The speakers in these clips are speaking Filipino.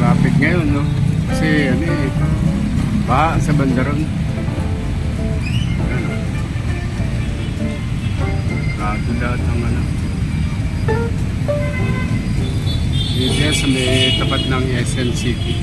traffic ngayon, no? Kasi ano eh, ba sa bandaron. Rado lahat ng ano. Sa may tapat ng SM City.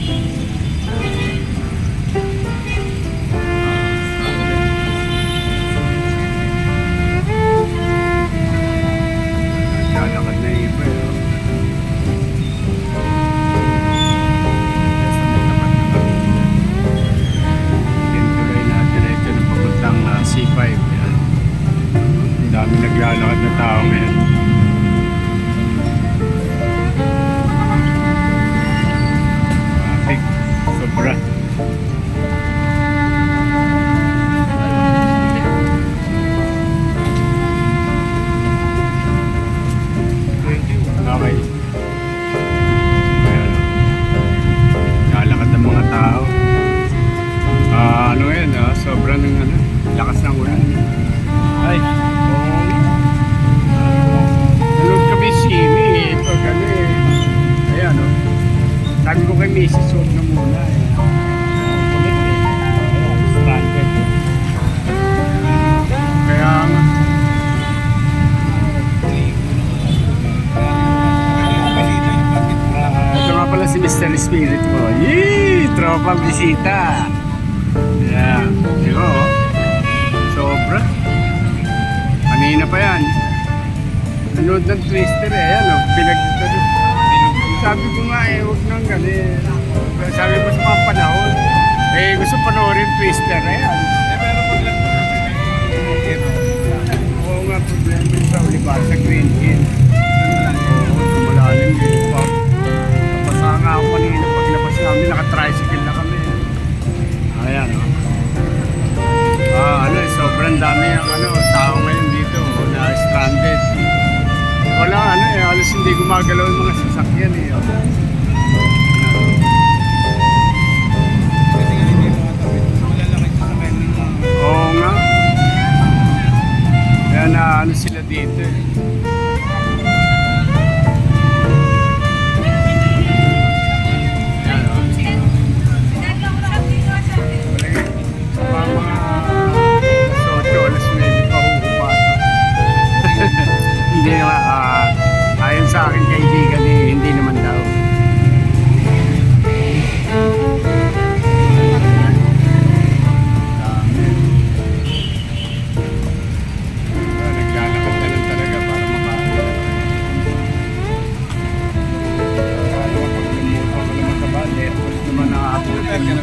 Mr. Spirit mo. Yee! Tropang bisita. Yeah. Diba oh? Sobra. Kanina pa yan. Nanood ng twister eh. Ayan oh. Pinag... Sabi ko nga eh, huwag nang ganin. Sabi ko sa mga panahon. Eh, gusto panoorin twister. Ayan. Naka-tricycle na kami. Ayan, oh. Ah, ano, eh, sobrang dami ang ano, tao ngayon dito oh, na stranded. Wala ano eh, halos hindi gumagalaw yung mga sasakyan eh. Oh.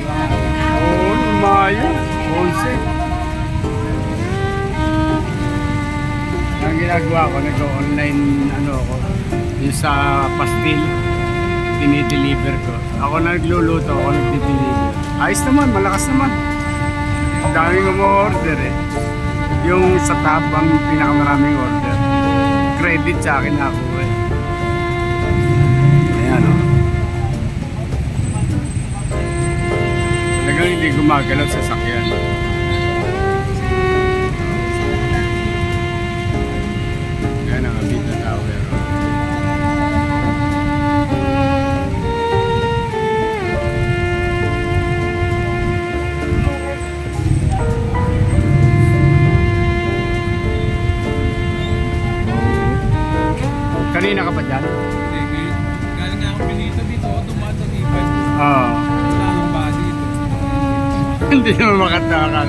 Oo, Mayo, 11. Ang ginagawa ko, nag-online ano ako, yung sa pastil, dinideliver ko. Ako nagluluto, ako nagdi-deliver. Ayos naman, malakas naman. Ang daming umu-order eh. Yung sa top, ang pinakamaraming order. Credit sa akin ako gumagalaw sa sakyan. Ayan ang Avita Tower. Kanina ka pa dyan? Galing nga ako pinito dito, dumaan sa T5. Oo. Hindi naman makataka.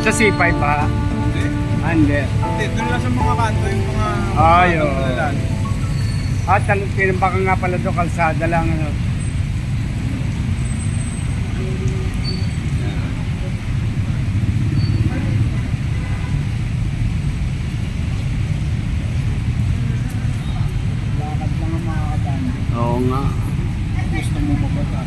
Sa C5 pa? Hindi. Ah, hindi. Hindi, doon lang sa mga kanto yung mga... Ay, oo. Malalan. At tal- tinambaka nga pala doon, kalsada lang. Ano. Ang. Oo nga. Gusto mo mababa.